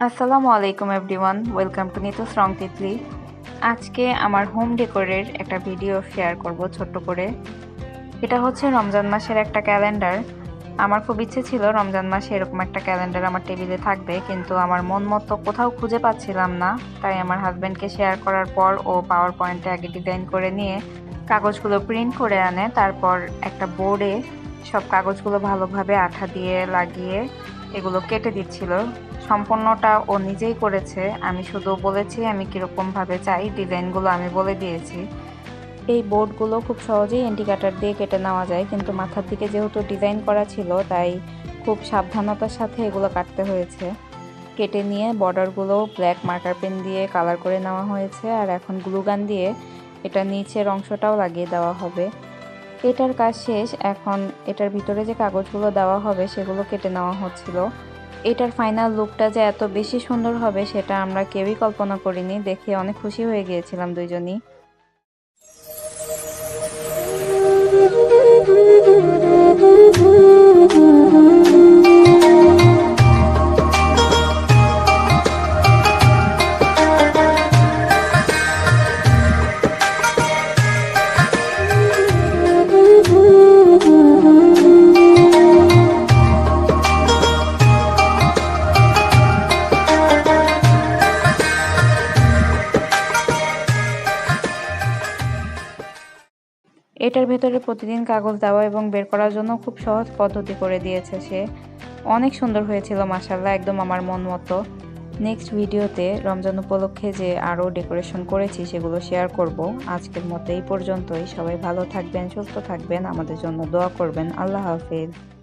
আসসালামু আলাইকুম everyone, welcome to Nitu strong Titli. আজকে আমার হোম ডেকোরের একটা ভিডিও শেয়ার করব ছোট্ট করে। এটা হচ্ছে রমজান মাসের একটা ক্যালেন্ডার। আমার খুব ইচ্ছে ছিল রমজান মাসে এরকম একটা ক্যালেন্ডার আমার টেবিলে থাকবে, কিন্তু আমার মন মতো কোথাও খুঁজে পাচ্ছিলাম না। তাই আমার হাজব্যান্ডকে শেয়ার করার পর ও পাওয়ার পয়েন্টে আগে ডিজাইন করে নিয়ে কাগজগুলো প্রিন্ট করে আনে। তারপর একটা বোর্ডে সব কাগজগুলো ভালোভাবে আঠা দিয়ে লাগিয়ে এগুলো কেটে দিচ্ছিল। সম্পূর্ণটা ও নিজেই করেছে, আমি শুধু বলেছি আমি কীরকমভাবে চাই, ডিজাইনগুলো আমি বলে দিয়েছি। এই বোর্ডগুলো খুব সহজেই এন্টি কাটার দিয়ে কেটে নেওয়া যায়, কিন্তু মাথার দিকে যেহেতু ডিজাইন করা ছিল, তাই খুব সাবধানতার সাথে এগুলো কাটতে হয়েছে। কেটে নিয়ে বর্ডারগুলো ব্ল্যাক মার্কার পেন দিয়ে কালার করে নেওয়া হয়েছে, আর এখন গ্লুগান দিয়ে এটা নিচের অংশটাও লাগিয়ে দেওয়া হবে। এটার কাজ শেষ, এখন এটার ভিতরে যে কাগজগুলো দেওয়া হবে, সেগুলো কেটে নেওয়া হচ্ছিল। এটার ফাইনাল লুকটা যে এত বেশি সুন্দর হবে, সেটা আমরা কেউই কল্পনা করিনি। দেখে অনেক খুশি হয়ে গিয়েছিলাম দুইজনই। এটার ভেতরে প্রতিদিন কাগজ দেওয়া এবং বের করার জন্য খুব সহজ পদ্ধতি করে দিয়েছে সে। অনেক সুন্দর হয়েছিল মাসাল্লাহ একদম আমার মন মতো। নেক্সট ভিডিওতে রমজান উপলক্ষে যে আরও ডেকোরেশন করেছি সেগুলো শেয়ার করব। আজকের মতো এই পর্যন্তই। সবাই ভালো থাকবেন, সুস্থ থাকবেন। আমাদের জন্য দোয়া করবেন। আল্লাহ হাফেজ।